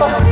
아.